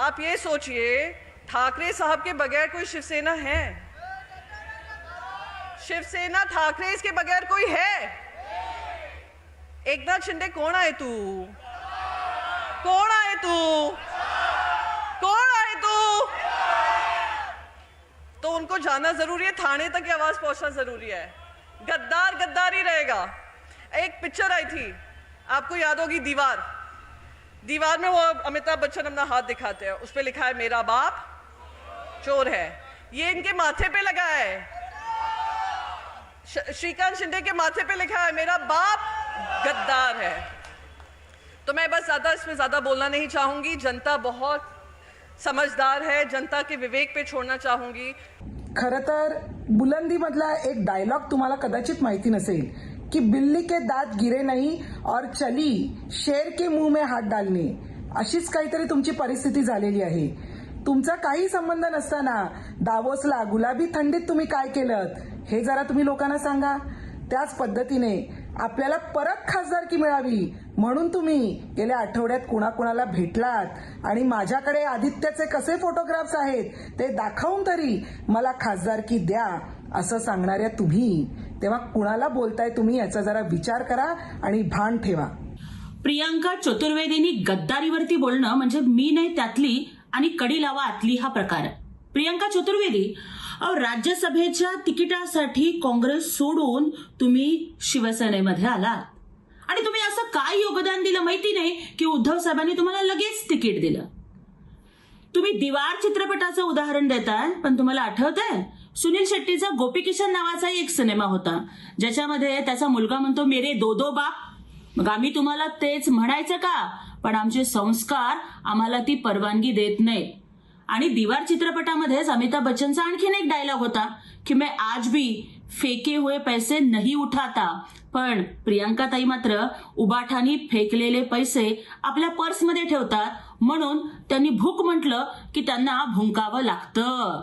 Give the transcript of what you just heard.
आप ये सोचिए, ठाकरे साहब के बगैर कोई शिवसेना है? शिवसेना ठाकरे इसके बगैर कोई है? एकनाथ शिंदे, कौन आए तू? कौन आए तू? कौन आए तू? तो उनको जाना ज़रूरी है, थाने तक आवाज़ पहुँचना ज़रूरी है। गद्दार गद्दार ही रहेगा। एक पिक्चर आई थी, आपको याद होगी, दीवार। दीवार में वो अमिताभ बच्चन अपना हाथ दिखाते हैं। उस पर लिखा है, मेरा बाप चोर है। ये इनके माथे पे लगा है। श्रीकांत शिंदे के माथे पे लिखा है, मेरा बाप गद्दार है। तो मैं बस ज़्यादा इसमें ज़्यादा बोलना नहीं चाहूँगी। जनता बहुत समझदार है। जनता के विवेक पे छोड़ना चाहूँगी। खर तर बुलंदीमधला एक डायलॉग तुम्हाला कदाचित माहिती नसेल. की बिल्ली के दात गिरे नाही और चली शेर के मुंह में हात डालणे अशीच काहीतरी तुमची परिस्थिती झालेली आहे. तुमचा काही संबंध नसताना दावोसला गुलाबी थंडीत तुम्ही काय केलं हे जरा तुम्ही लोकांना सांगा. त्याच पद्धतीने आपल्याला परत खासदारकी मिळावी म्हणून तुम्ही गेल्या आठवड्यात कुणाकुणाला भेटलात आणि माझ्याकडे आदित्याचे कसे फोटोग्राफ्स आहेत ते दाखवून तरी मला खासदारकी द्या. असं सांगणाऱ्या तुम्ही तेव्हा कुणाला बोलताय तुम्ही याचा जरा विचार करा आणि भान ठेवा. प्रियांका चतुर्वेदींनी गद्दारीवरती बोलणं म्हणजे मी नाही त्यातली आणि कडी लावा आतली हा प्रकार. प्रियांका चतुर्वेदी अहो राज्यसभेच्या तिकिटासाठी काँग्रेस सोडून तुम्ही शिवसेनेमध्ये आलात. आणि तुम्ही असं काय योगदान दिलं माहिती नाही की उद्धव साहेबांनी तुम्हाला लगेच तिकीट दिलं. तुम्ही दिवार चित्रपटाचं उदाहरण देताय पण तुम्हाला आठवत आहे सुनील शेट्टीचा गोपीकिशन नावाचा एक सिनेमा होता ज्याच्यामध्ये त्याचा मुलगा म्हणतो मेरे दो दो बाप. मग आम्ही तुम्हाला तेच म्हणायचं का? पण आमचे संस्कार आम्हाला ती परवानगी देत नाही आणि दिवार चित्रपटामध्येच अमिताभ बच्चनचा आणखीन एक डायलॉग होता की मैं आज भी फेके हुए पैसे नाही उठाता पण प्रियांका ताई मात्र उबाठानी फेकलेले पैसे आपल्या पर्समध्ये ठेवतात म्हणून त्यांनी भूक म्हटलं की त्यांना भुंकावं लागतं.